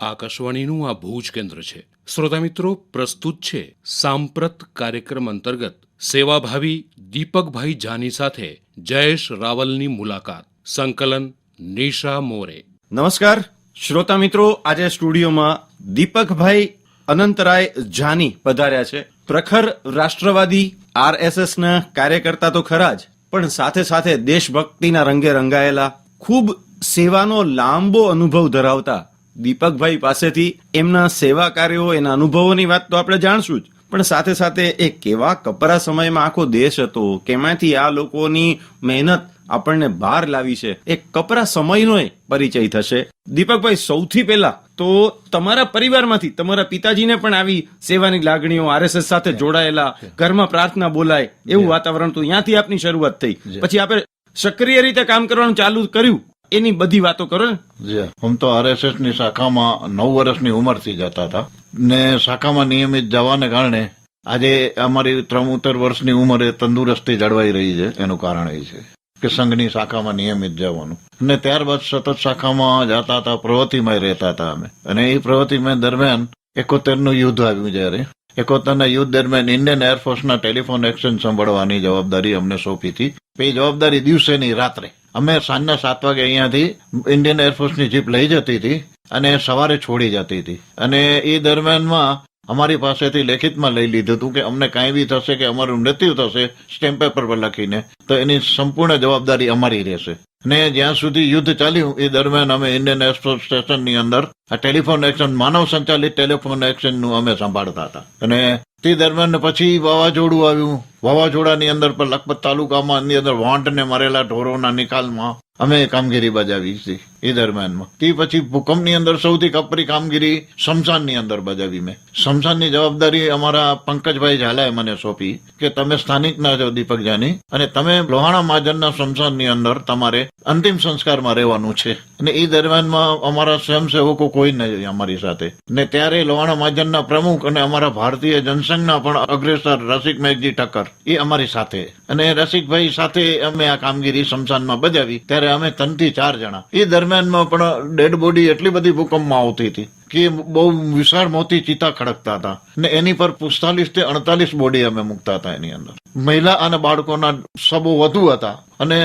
આકાશવાણીનું આ ભુજ કેન્દ્ર છે. શ્રોતા મિત્રો, પ્રસ્તુત છે સાંપ્રત કાર્યક્રમ અંતર્ગત સેવાભાવી દીપકભાઈ જાની સાથે જયેશ રાવલની મુલાકાત. સંકલન, નિશા મોરે. નમસ્કાર. શ્રોતા મિત્રો, આજે સ્ટુડિયોમાં દીપકભાઈ અનંતરાય જાની પધાર્યા છે. પ્રખર રાષ્ટ્રવાદી આરએસએસ ના કાર્યકર્તા તો ખરા જ, પણ સાથે સાથે દેશભક્તિના રંગે રંગાયેલા, ખૂબ સેવાનો લાંબો અનુભવ ધરાવતા દીપકભાઈ પાસેથી એમના સેવા કાર્યો એના અનુભવોની વાત તો આપણે જાણશું જ. પણ સાથે સાથે એ કેવા કપરા સમયમાં આખો દેશ હતો કેમાંથી આ લોકોની મહેનત આપણને બહાર લાવી છે એ કપરા સમયનો પરિચય થશે. દીપકભાઈ સૌથી પહેલા તો તમારા પરિવારમાંથી તમારા પિતાજીને પણ આવી સેવાની લાગણીઓ આરએસએસ સાથે જોડાયેલા ઘરમાં પ્રાર્થના બોલાય એવું વાતાવરણ તો ત્યાંથી આપની શરૂઆત થઈ. પછી આપણે સક્રિય રીતે કામ કરવાનું ચાલુ કર્યું. એની બધી વાતો કરો ને. હું તો આરએસએસની શાખામાં નવ વર્ષની ઉંમરથી જતા હતા. ને શાખામાં નિયમિત જવાને કારણે આજે અમારી ત્રમોતેર વર્ષની ઉંમરે તંદુરસ્તી જળવાઈ રહી છે. એનું કારણ એ છે કે સંઘની શાખામાં નિયમિત જવાનું. અને ત્યારબાદ સતત શાખામાં જતા હતા, પ્રવૃત્તિમાં રહેતા હતા અમે. અને એ પ્રવૃત્તિમાં દરમિયાન એકોતેરનું યુદ્ધ આવ્યું જયારે. એકોતેરના યુદ્ધ દરમિયાન ઇન્ડિયન એરફોર્સના ટેલિફોન એક્શન સંભાળવાની જવાબદારી અમને સોંપી હતી. એ જવાબદારી દિવસેની રાત્રે. અમે સાંજના સાત વાગે અહીંયાથી ઇન્ડિયન એરફોર્સની જીપ લઈ જતી હતી અને સવારે છોડી જતી હતી. અને એ દરમિયાનમાં અમારી પાસેથી લેખિતમાં લઈ લીધું હતું કે અમને કાંઈ બી થશે કે અમારું મૃત્યુ થશે સ્ટેમ્પ પેપર પર લખીને, તો એની સંપૂર્ણ જવાબદારી અમારી રહેશે. ને જ્યાં સુધી યુદ્ધ ચાલ્યું, એ દરમિયાન અમે ઇન્ડિયન એરફોર્સ સ્ટેશનની અંદર આ ટેલિફોન એક્શન માનવ સંચાલિત ટેલિફોન એક્શનનું અમે સંભાળતા હતા. અને તે દરમિયાન પછી વાવાઝોડું આવ્યું. વાવાઝોડાની અંદર પણ લખપત તાલુકામાં અંદર વાંટને મરેલા ઢોરોના નિકાલમાં અમે કામગીરી બજાવી છે. એ દરમિયાનમાં. તે પછી ભૂકંપની અંદર સૌથી કપરી કામગીરી શમશાનની અંદર બજાવી મેં. શમશાનની જવાબદારી અમારા પંકજભાઈ ઝાલાએ મને સોંપી કે તમે સ્થાનિક ના છો, દીપક જાની, અને તમે લોહાણા મહાજનના શમશાનની અંદર તમારે અંતિમ સંસ્કારમાં રહેવાનું છે. અને એ દરમિયાનમાં અમારા સ્વયંસેવકો કોઈ નહીં અમારી સાથે. ને ત્યારે લોહાણા મહાજનના પ્રમુખ અને અમારા ભારતીય જનસંઘના પણ અગ્રેસર રસિક મેઘજી ઠક્કર એ અમારી સાથે. અને રસિકભાઈ સાથે અમે આ કામગીરી શમશાનમાં બજાવી. ત્યારે અમે ત્રણથી ચાર જણા. એ દરમિયાનમાં પણ ડેડ બોડી એટલી બધી ભૂકંપમાં આવતી હતી કે બહુ વિશાળ મોતી ચિતા ખડકતા હતા. ને એની પર પિસ્તાલીસથી અડતાલીસ બોડી અમે મૂકતા હતા એની અંદર. મહિલા અને બાળકોના સબો વધુ હતા અને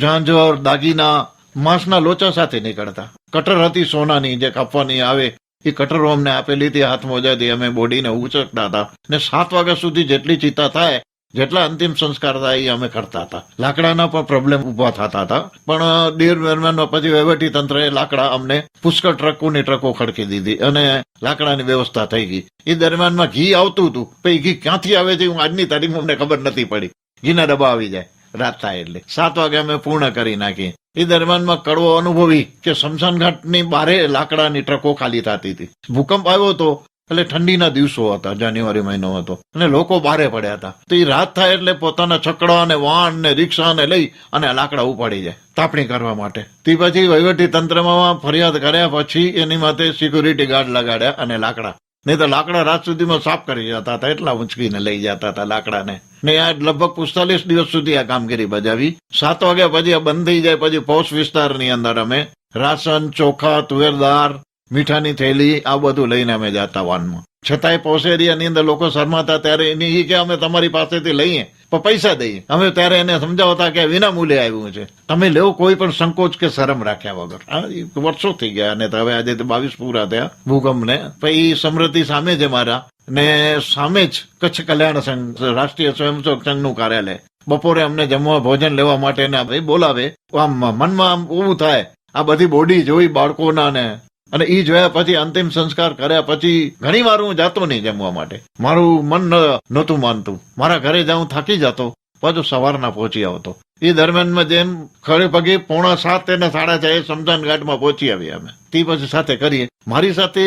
ઝાંઝર, દાગીના, માંસના લોચા સાથે નીકળતા. કટર હતી સોનાની, જે કાપવાની આવે, એ કટરો અમને આપેલી હતી હાથ મોજાથી અમે બોડીને ઉચકતા હતા. ને સાત વાગ્યા સુધી જેટલી ચિતા થાય જેટલા અંતિમ સંસ્કાર થાય એ અમે કરતા હતા. લાકડાના પણ પ્રોબ્લેમ ઊભા થતા હતા. પણ દેર દરમિયાનમાં પછી વહીવટી તંત્રએ લાકડા અમને પુષ્કળ ટ્રકોની ટ્રકો ખડકી દીધી અને લાકડાની વ્યવસ્થા થઈ ગઈ. એ દરમિયાનમાં ઘી આવતું હતું. પછી ઘી ક્યાંથી આવે છે હું આજની તારીખમાં અમને ખબર નથી પડી. ઘીના ડબ્બા આવી જાય. રાત થાય એટલે. સાત વાગે અમે પૂર્ણ કરી નાખી. એ દરમિયાનમાં કડવો અનુભવી કે ઘાટની બારે લાકડાની ટ્રકો ખાલી થતી હતી. ભૂકંપ આવ્યો હતો એટલે ઠંડીના દિવસો હતા, જાન્યુઆરી મહિનો હતો. અને લોકો બારે પડ્યા હતા. તો એ રાત થાય એટલે પોતાના છકડા અને વાહન ને રિક્ષા ને લઈ અને લાકડા ઉપાડી જાય, તાપણી કરવા માટે. તે પછી વહીવટી તંત્રમાં ફરિયાદ કર્યા પછી એની માટે સિક્યુરિટી ગાર્ડ લગાડ્યા અને લાકડા. નહીં તો લાકડા રાત સુધીમાં સાફ કરી જતા હતા, એટલા ઉંચકીને લઈ જતા હતા લાકડાને. ને આ લગભગ પિસ્તાલીસ દિવસ સુધી આ કામગીરી બજાવી. સાત વાગ્યા પછી બંધ થઈ જાય, પછી પોસ્ટ વિસ્તારની અંદર અમે રાશન, ચોખા તુવેર દાળ મીઠાની થેલી, આ બધું લઈને અમે જતા વાનમાં. છતાંય પોસ એરિયાની અંદર લોકો શરમાતા ત્યારે એની એ કે અમે તમારી પાસેથી લઈએ, પણ પૈસા દઈએ. અમે ત્યારે એને સમજાવતા કે વિના મૂલ્યે આવ્યું છે. તમે લેવો કોઈ પણ સંકોચ કે શરમ રાખ્યા વગર. આ વર્ષો થઈ ગયા અને હવે આજે બાવીસ પૂરા થયા ભૂકંપને. પછી સમૃદ્ધિ સામે છે મારા. ને સામે જ કચ્છ કલ્યાણ સંઘ, રાષ્ટ્રીય સ્વયંસેવક સંઘનું કાર્યાલય. બપોરે અમને જમવા ભોજન લેવા માટે બોલાવે. આમ મનમાં આમ ઊભું થાય. આ બધી બોડી જોઈ બાળકોના ને અને એ જોયા પછી અંતિમ સંસ્કાર કર્યા પછી ઘણી વાર હું જાતો નહીં જમવા માટે. મારું મન નહોતું માનતું. મારા ઘરે જાઉં થાકી જતો, પાછું સવારના પહોંચી આવતો. એ દરમિયાનમાં જેમ ખડે પગે પોણા સાત અને સાડા છ શમશાન ઘાટમાં પહોંચી આવ્યા અમે. તે પછી સાથે કરીએ. મારી સાથે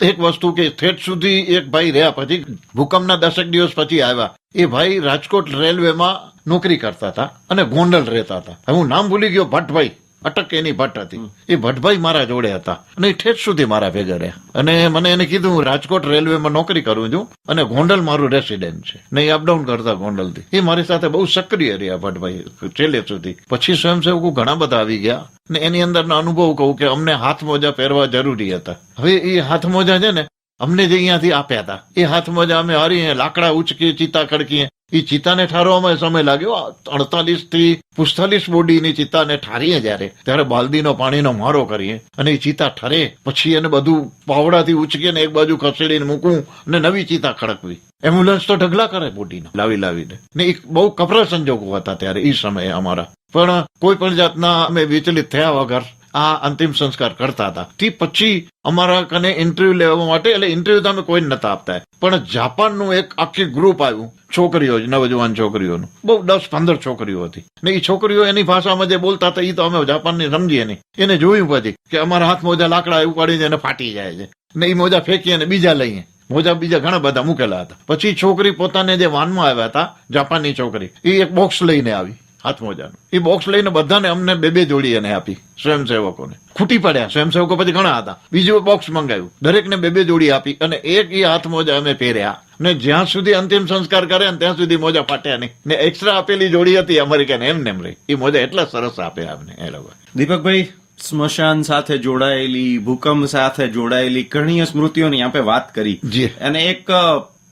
એક વસ્તુ કે ઠેઠ સુધી એક ભાઈ રહ્યા પછી ભૂકંપના દશક દિવસ પછી આવ્યા. એ ભાઈ રાજકોટ રેલવેમાં નોકરી કરતા હતા અને ગોંડલ રહેતા હતા. હું નામ ભૂલી ગયો, ભટ્ટભાઈ. અટક એની ભટ્ટ હતી એ ભટ્ટભાઈ મારા જોડે હતા. અને એ ઠેઠ સુધી મારા ભેગા રહ્યા. અને મને એને કીધું રાજકોટ રેલવેમાં નોકરી કરું છું અને ગોંડલ મારું રેસિડેન્ટ છે. ને એ અપડાઉન કરતા ગોંડલથી. એ મારી સાથે બહુ સક્રિય રહ્યા ભટ્ટભાઈ, છેલ્લે સુધી. પછી સ્વયંસેવકો ઘણા બધા આવી ગયા ને એની અંદરનો અનુભવ કહું કે અમને હાથ મોજા પહેરવા જરૂરી હતા. હવે એ હાથ મોજા છે ને અમને જે અહીંયાથી આપ્યા હતા, એ હાથ મોજા અમે હરીએ લાકડા ઉચકીએ, ચિત્તા ખડકીએ એ ચિતાને ઠારવામાં સમય લાગ્યો. અડતાલીસથી પિસ્તાલીસ બોડીની ચિતાને ઠારીએ જ્યારે, ત્યારે બાલદીનો પાણીનો મારો કરીએ અને એ ચિતા ઠરે. પછી એને બધું પાવડાથી ઉચકીને એક બાજુ ખસેડીને મૂકવું અને નવી ચિતા ખડકવી. એમ્બ્યુલન્સ તો ઢગલા કરે બોડીને, લાવી લાવીને. ને એક બહુ કપરા સંજોગો હતા ત્યારે એ સમયે અમારા. પણ કોઈ પણ જાતના અમે વિચલિત થયા વગર આ અંતિમ સંસ્કાર કરતા હતા. તે પછી અમારા કને ઇન્ટરવ્યુ લેવા માટે, એટલે ઇન્ટરવ્યુ તમે કોઈ નતા આપતા. પણ જાપાનનું એક આખી ગ્રુપ આવ્યું, છોકરીઓ, નવજવાન છોકરીઓનું. બહુ દસ પંદર છોકરીઓ હતી. ને એ છોકરીઓ એની ભાષામાં જે બોલતા હતા એ તો અમે જાપાનની સમજીએ નહીં. એને જોયું પછી કે અમારા હાથ મોજા લાકડા ઉપાડીને એને ફાટી જાય છે. ને એ મોજા ફેંકીએ અને બીજા લઈએ. મોજા બીજા ઘણા બધા મૂકેલા હતા. પછી છોકરી પોતાને જે વાનમાં આવ્યા હતા, જાપાનની છોકરી એ એક બોક્સ લઈને આવી. હાથ મોજાનું એ બોક્સ લઈને બધાને અમને બે બે જોડી એને આપી સ્વયંસેવકોને. ખૂટી પડ્યા સ્વયંસેવકો પછી ઘણા હતા. બીજું બોક્સ મંગાવ્યું. દરેકને બે બે જોડી આપી અને એક એ હાથ મોજા અમે પહેર્યા. ને જ્યાં સુધી અંતિમ સંસ્કાર કરે ને ત્યાં સુધી મોજા ફાટ્યા નહીં. ને એક્સ્ટ્રા આપેલી જોડી હતી અમેરિકન એમ નેમ રહી એ મોજા એટલા સરસ આપ્યા અમને એ લોકો. દીપકભાઈ સ્મશાન સાથે જોડાયેલી ભૂકંપ સાથે જોડાયેલી ઘણી સ્મૃતિઓની આપણે વાત કરી. જી. અને એક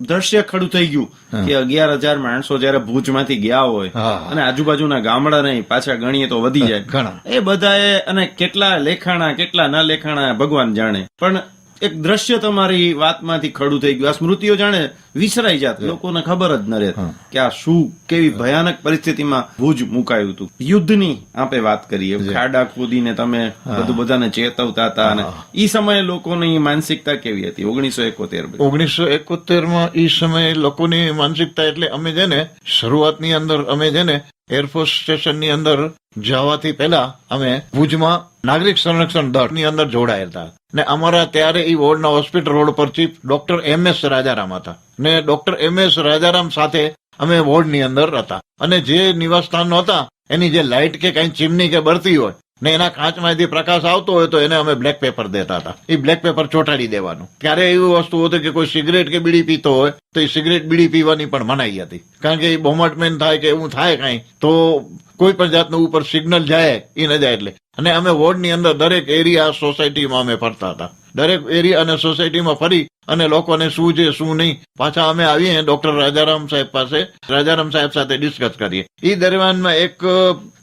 દ્રશ્ય ખડું થઈ ગયું કે અગિયાર હજાર માણસો જયારે ભુજમાંથી ગયા હોય અને આજુબાજુના ગામડા નહીં પાછા ગણીએ તો વધી જાય. એ બધાએ અને કેટલા લેખાણા કેટલા ના લેખાણા ભગવાન જાણે. પણ એક દ્રશ્ય તમારી વાતમાંથી ખડું થઈ ગયું. આ સ્મૃતિઓ જાણે વિસરાઈ જાત લોકોને ખબર જ ન રહે કે આ શું કેવી ભયાનક પરિસ્થિતિમાં ભુજ મુકાયું હતું. યુદ્ધની આપણે વાત કરીએ. ખાડા કૂદીને તમે બધું બધાને ચેતવતા હતા અને ઈ સમયે લોકોની માનસિકતા કેવી હતી? ઓગણીસો એકોતેર ઓગણીસો એકોતેરમાં એ સમયે લોકોની માનસિકતા એટલે અમે છે ને શરૂઆતની અંદર અમે છે ને એરફોર્સ સ્ટેશનની અંદર જવાથી પહેલા અમે ભુજમાં નાગરિક સંરક્ષણ દળની અંદર જોડાયેલા હતા. ને અમારા ત્યારે એ વોર્ડના હોસ્પિટલ રોડ પર chief doctor M S Rajaram હતા. ને ડોક્ટર એમ એસ રાજારામ સાથે અમે વોર્ડની અંદર હતા. અને જે નિવાસસ્થાન હતા, એની જે લાઇટ કે કઈ ચીમની કે બરતી હોય ને એના કાચમાંથી પ્રકાશ આવતો હોય તો એને અમે બ્લેક પેપર દેતા હતા. એ બ્લેક પેપર ચોંટાડી દેવાનું. ત્યારે એવી વસ્તુ હતી કે કોઈ સિગરેટ કે બીડી પીતો હોય, તો એ સિગરેટ બીડી પીવાની પણ મનાઈ હતી. કારણ કે એ બોમટમેન થાય કે એવું થાય કઈ, તો કોઈ પણ જાતનું ઉપર સિગ્નલ જાય, એ ન જાય એટલે. અને અમે વોર્ડની અંદર દરેક એરિયા સોસાયટીમાં અમે ફરતા હતા. દરેક એરિયા અને સોસાયટીમાં ફરી અને લોકોને શું છે, શું નહીં, પાછા અમે આવીએ, ડોક્ટર રાજારામ સાહેબ પાસે, રાજારામ સાહેબ સાથે ડિસ્કસ કરીએ. એ દરમિયાનમાં એક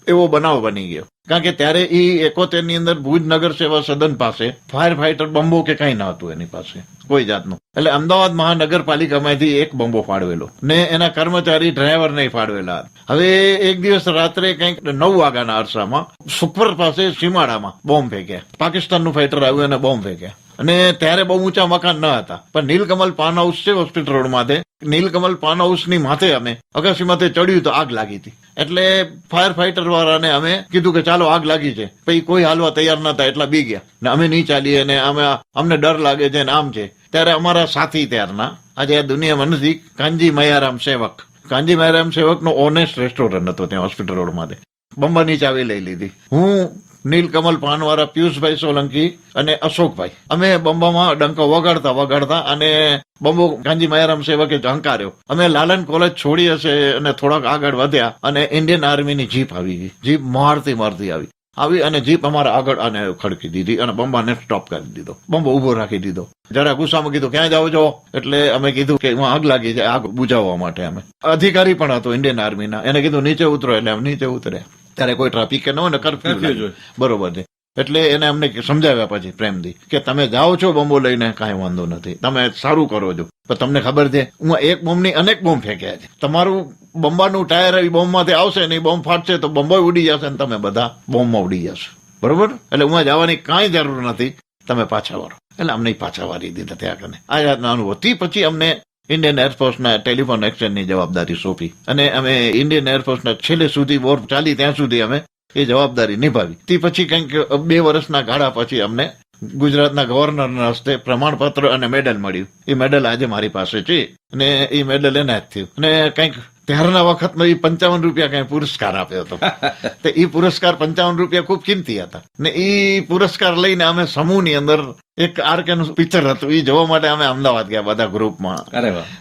એવો બનાવ બની ગયો. કારણ કે ત્યારે એ એકોતેરની અંદર ભુજ નગર સેવા સદન પાસે, ફાયર ફાઈટર બંબો કે કઈ ન હતું એની પાસે, કોઈ જાતનું. એટલે અમદાવાદ મહાનગરપાલિકામાંથી એક બંબો ફાળવેલો. ને એના કર્મચારી ડ્રાઈવર નહીં ફાળવેલા. હવે એક દિવસ રાત્રે કંઈક નવ વાગ્યાના અરસામાં સુપર પાસે સીમાડામાં બોમ્બ ફેંક્યા. પાકિસ્તાનનું ફાઈટર આવ્યું અને બોમ્બ ફેંક્યા. અને ત્યારે બહુ ઊંચા મકાન ન હતા. પણ નીલકમલ પાન હાઉસ છે હોસ્પિટલ રોડ માથે નીલકમલ પાન હાઉસની માથે અમે અગાસી માથે ચડ્યું તો આગ લાગી હતી. એટલે ફાયર ફાઈટર વાળાને અમે કીધું કે ચાલો આગ લાગી છે. પછી કોઈ હાલવા તૈયાર નતા એટલા બી ગયા. ને અમે નહીં ચાલીએ ને અમે અમને ડર લાગે છે ને આમ છે. ત્યારે અમારા સાથી ત્યારના, આજે આ દુનિયામાં નથી કાંજી મયારામ સેવક. કાંજી મયારામ સેવક નો ઓનેસ્ટ રેસ્ટોરન્ટ હતો ત્યાં હોસ્પિટલ રોડ માથે બંબાની ચાવી લઈ લીધી. હું નીલકમલ પાનવાળા પિયુષભાઈ સોલંકી અને અશોકભાઈ. અમે બંબામાં ડંકો વગાડતા વગાડતા અને બંબો ગાંધી માયારામ સેવકે ઝંકાર્યો અમે લાલન કોલેજ છોડી હશે અને થોડાક આગળ વધ્યા અને ઇન્ડિયન આર્મીની જીપ આવી. ગઈ જીપ મારતી મારતી આવી. આવી અને જીપ અમારા આગળ અને ખડકી દીધી અને બંબાને સ્ટોપ કરી દીધો. બંબો ઊભો રાખી દીધો. જરા ગુસ્સામાં કીધું, ક્યાં જાઓ છો? એટલે અમે કીધું કે આગ લાગી છે, આગ બુજાવવા માટે અમે. અધિકારી પણ હતો ઇન્ડિયન આર્મીના. એને કીધું, નીચે ઉતરો. એટલે નીચે ઉતર્યા. ત્યારે કોઈ ટ્રાફિક કે ન હોય ને કરફ્યુ બરોબર છે. એટલે એને અમને સમજાવ્યા પછી પ્રેમથી કે તમે જાઓ છો બોમ્બો લઈને કાંઈ વાંધો નથી. તમે સારું કરો છો. પણ તમને ખબર છે હું એક બોમ્બની અનેક બોમ્બ ફેંક્યા છે. તમારું બંબાનું ટાયર એ બોમ્બમાંથી આવશે ને એ બોમ્બ ફાટશે તો બંબો ઉડી જશે ને તમે બધા બોમ્બમાં ઉડી જશો. બરોબર? એટલે હું જવાની કાંઈ જરૂર નથી. તમે પાછા વાળો. એટલે અમને પાછા વારી દીધા ત્યાં કને. આ જાતના અનુભવ. પછી અમને ઇન્ડિયન એરફોર્સના ટેલિફોન એક્સચેન્જની જવાબદારી સોંપી. અને અમે ઇન્ડિયન એરફોર્સના છેલ્લે સુધી વોર ચાલી ત્યાં સુધી અમે એ જવાબદારી નિભાવી. તે પછી કંઈક બે વર્ષના ગાળા પછી અમને ગુજરાતના ગવર્નરના હસ્તે પ્રમાણપત્ર અને મેડલ મળ્યું. એ મેડલ આજે મારી પાસે છે અને એ મેડલ એના જ થયું. અને કંઈક ત્યારના વખતનો એ પંચાવન રૂપિયા કઈ પુરસ્કાર આપ્યો હતો. તો એ પુરસ્કાર પંચાવન રૂપિયા ખૂબ કિંમતી હતા. ને એ પુરસ્કાર લઈને અમે સમૂહની અંદર એક આરકે નું પિક્ચર હતું. એ જોવા માટે અમે અમદાવાદ ગયા બધા ગ્રુપમાં.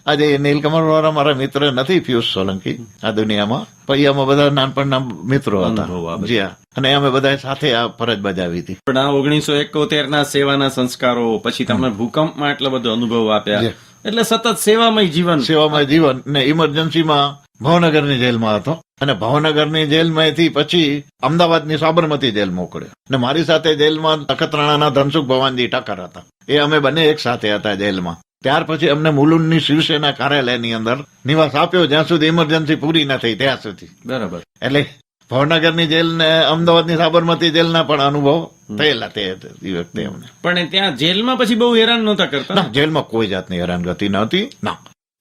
આજે નીલકમલ વાળા મારા મિત્ર નથી પિયુષ સોલંકી આ દુનિયામાં. પછી અમે બધા નાનપણના મિત્રો હતા. જી અને અમે બધા સાથે આ ફરજ બજાવી હતી. પણ આ ઓગણીસો એકોતેર ના સેવાના સંસ્કારો પછી તમે ભૂકંપમાં એટલો બધો અનુભવ આપ્યા. એટલે સતત સેવામય જીવન. સેવામય જીવન. ને ઇમરજન્સીમાં ભાવનગરની જેલમાં હતો. અને ભાવનગરની જેલમાંથી પછી અમદાવાદની સાબરમતી જેલ મોકલ્યો અને મારી સાથે જેલમાં નખત્રાણાના ધનસુખ ભવાનજી ઠક્કર હતા. એ અમે બંને એક સાથે હતા જેલમાં. ત્યાર પછી અમને મુલુંડની શિવસેના કાર્યાલયની અંદર નિવાસ આપ્યો. જ્યાં સુધી ઇમરજન્સી પૂરી ન થઈ ત્યાં સુધી. બરાબર. એટલે ભાવનગરની જેલ ને અમદાવાદની સાબરમતી જેલના પણ અનુભવ થયેલા તે વખતે એમને. પણ ત્યાં જેલમાં પછી બહુ હેરાન નહોતા કરતા? ના જેલમાં કોઈ જાતની હેરાનગતિ નહોતી ના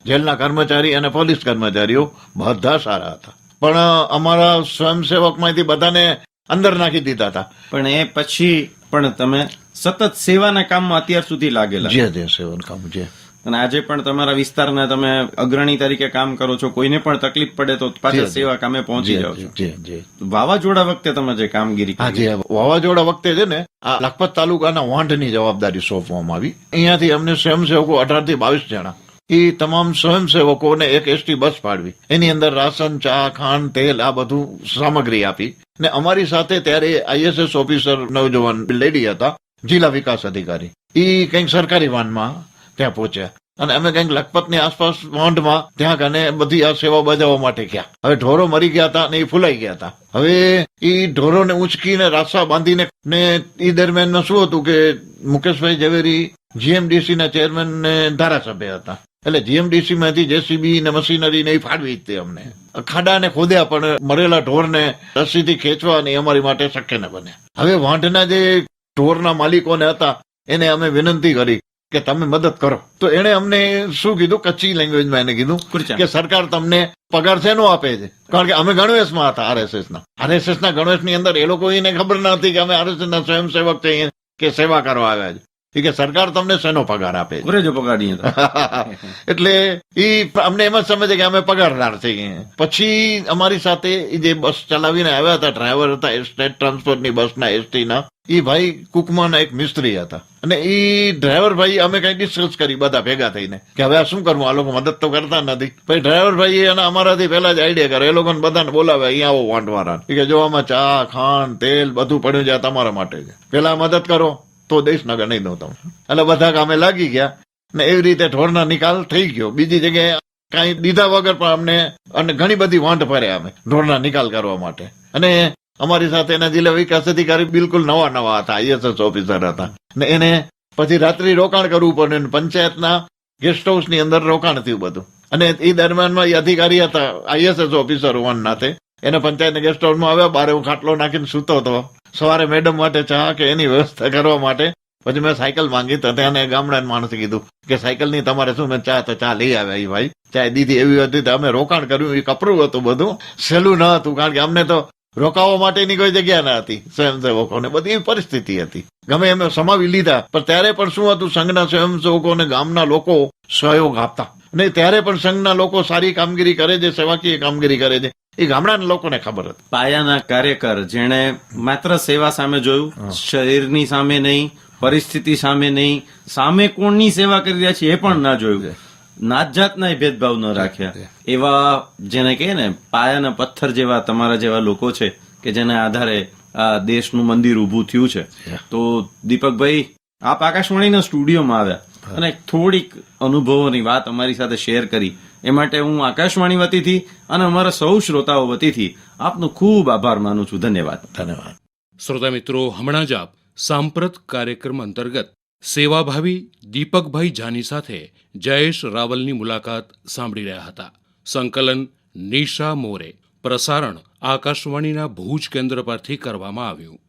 જેલના કર્મચારી અને પોલીસ કર્મચારીઓ બધા સારા હતા. પણ અમારા સ્વયંસેવકમાંથી બધાને અંદર નાખી દીધા હતા. પણ એ પછી પણ તમે સતત સેવાના કામમાં અત્યાર સુધી લાગેલા. જે જે સેવન કામ જે અને આજે પણ તમારા વિસ્તારના તમે અગ્રણી તરીકે કામ કરો છો કોઈને પણ તકલીફ પડે તો પાછા. સેવા કામે પહોંચી જાઓ છો. વાવાઝોડા વખતે તમે જે કામગીરી કરી વાવાઝોડા વખતે છે ને આ લખપત તાલુકાના વાંઢની જવાબદારી સોંપવામાં આવી. અહીંયાથી અમને સ્વયંસેવકો અઢારથી બાવીસ જણા. એ તમામ સ્વયંસેવકોને એક એસટી બસ ફાળવી એની અંદર રાશન ચા ખાંડ તેલ આ બધું સામગ્રી આપી. ને અમારી સાથે ત્યારે આઈએસએસ ઓફિસર નવજવાન લેડી હતા જિલ્લા વિકાસ અધિકારી. એ કંઈક સરકારી વાનમાં ત્યાં પહોંચ્યા. અને અમે કંઈક લખપતની આસપાસ વાંઢમાં ત્યાં કને બધી આ સેવા બજાવવા માટે ગયા. હવે ઢોરો મરી ગયા હતા અને એ ફૂલાઈ ગયા હતા. હવે એ ઢોરોને ઉંચકીને રાસા બાંધીને ને એ દરમિયાનમાં શું હતું કે મુકેશભાઈ ઝવેરી જીએમડીસી ના ચેરમેન ને ધારાસભ્ય હતા. એટલે જીએમડીસી માંથી જેસીબી ને મશીનરી ને એ ફાળવી જ તે અમને. ખાડાને ખોદ્યા પણ મરેલા ઢોરને રસીથી ખેંચવા ને અમારી માટે શક્ય ન બને હવે વાંઢના જે ઢોરના માલિકોને હતા, એને અમે વિનંતી કરી કે તમે મદદ કરો. તો એને અમને શું કીધું? કચ્છી લેંગ્વેજમાં એને કીધું કે સરકાર તમને પગાર શેનો આપે છે? કારણ કે અમે ગણવેશમાં હતા આરએસએસ ના. આરએસએસ ના ગણવેશની અંદર એ લોકો એને ખબર ન હતી કે અમે આરએસએસ ના સ્વયંસેવક છે કે સેવા કરવા આવ્યા છે. કે સરકાર તમને શેનો પગાર આપે છે? પગાર એટલે ઈ અમને એમ જ સમજે કે અમે પગારદાર છીએ. પછી અમારી સાથે જે બસ ચલાવીને આવ્યા હતા ડ્રાઈવર હતા સ્ટેટ ટ્રાન્સપોર્ટની બસના એસટી ઈ ભાઈ કુકમાના એક મિસ્ત્રી હતા. અને એ ડ્રાઈવર ભાઈ અમે કઈ ડિસ્કસ કરી બધા ભેગા થઈને કે હવે આ શું કરવું? આ લોકો મદદ તો કરતા નથી. પછી ડ્રાઈવર ભાઈ અને અમારાથી પહેલા જ આઈડિયા કરે એ લોકોને બધાને બોલાવે અહીંયા આવો વાંટવારા કે, જો આમાં ચા, ખાંડ, તેલ બધું પડ્યું છે તમારા માટે છે. પેલા મદદ કરો, તો દઈશ નગર નહીં દઉં તમને. એટલે બધા કામે લાગી ગયા. ને એવી રીતે ઢોરના નિકાલ થઈ ગયો. બીજી જગ્યાએ કાંઈ દીધા વગર પણ અમને અને ઘણી બધી વાંટ ફરે અમે ઢોરના નિકાલ કરવા માટે. અને અમારી સાથે એના જિલ્લા વિકાસ અધિકારી બિલકુલ નવા નવા હતા, આઈએસએસ ઓફિસર હતા. ને એને પછી રાત્રિ રોકાણ કરવું પડે પંચાયતના ગેસ્ટ હાઉસની અંદર રોકાણ થયું બધું. અને એ દરમિયાનમાં એ અધિકારી હતા, આઈએસએસ ઓફિસર હોવાના નાતે એને પંચાયતના ગેસ્ટ હાઉસમાં આવ્યા, બારે હું ખાટલો નાખીને સૂતો હતો. સવારે મેડમ માટે ચા કે એની વ્યવસ્થા કરવા માટે. પછી મેં સાયકલ માંગી તો ત્યાં ગામડાના માણસે કીધું કે સાયકલની તમારે શું? મેં ચા તો ચા લઈ આવ્યા એ ભાઈ. ચા દીધી એવી હતી અમે રોકાણ કર્યું, એ કપરું હતું બધું. સહેલું ન હતું, કારણ કે અમને તો રોકાવા માટેની કોઈ જગ્યા ના હતી સ્વયંસેવકોને. બધી પરિસ્થિતિ હતી. ગમે એમ સમાવી લીધા પણ ત્યારે પણ શું હતું સંઘના સ્વયંસેવકો અને ગામના લોકો સહયોગ આપતા. અને ત્યારે પણ સંઘના લોકો સારી કામગીરી કરે છે સેવાકીય કામગીરી કરે છે. એ ગામડાના લોકોને ખબર હતી. પાયાના કાર્યકર જેણે માત્ર સેવા સામે જોયું શરીરની સામે નહીં પરિસ્થિતિ સામે નહીં સામે કોણની સેવા કરી રહ્યા છે એ પણ ના જોયું. નાત જાતના ભેદભાવ ન રાખ્યા. એવા જેને કહે ને પાયાના પથ્થર જેવા તમારા જેવા લોકો છે કે જેના આધારે આ દેશનું મંદિર ઊભું થયું છે. તો દીપકભાઈ આપ આકાશવાણીના સ્ટુડિયોમાં આવ્યા અને થોડીક અનુભવોની વાત અમારી સાથે શેર કરી. એ માટે હું આકાશવાણી વતીથી અને અમારા સૌ શ્રોતાઓ વતીથી આપનો ખૂબ આભાર માનું છું. ધન્યવાદ. ધન્યવાદ. શ્રોતા મિત્રો હમણાં જ આપ સાંપ્રત કાર્યક્રમ અંતર્ગત સેવાભાવી દીપકભાઈ જાની સાથે જયેશ રાવલની મુલાકાત સાંભળી રહ્યા હતા. સંકલન નિશા મોરે. પ્રસારણ આકાશવાણીના ભુજ કેન્દ્ર પરથી કરવામાં આવ્યું.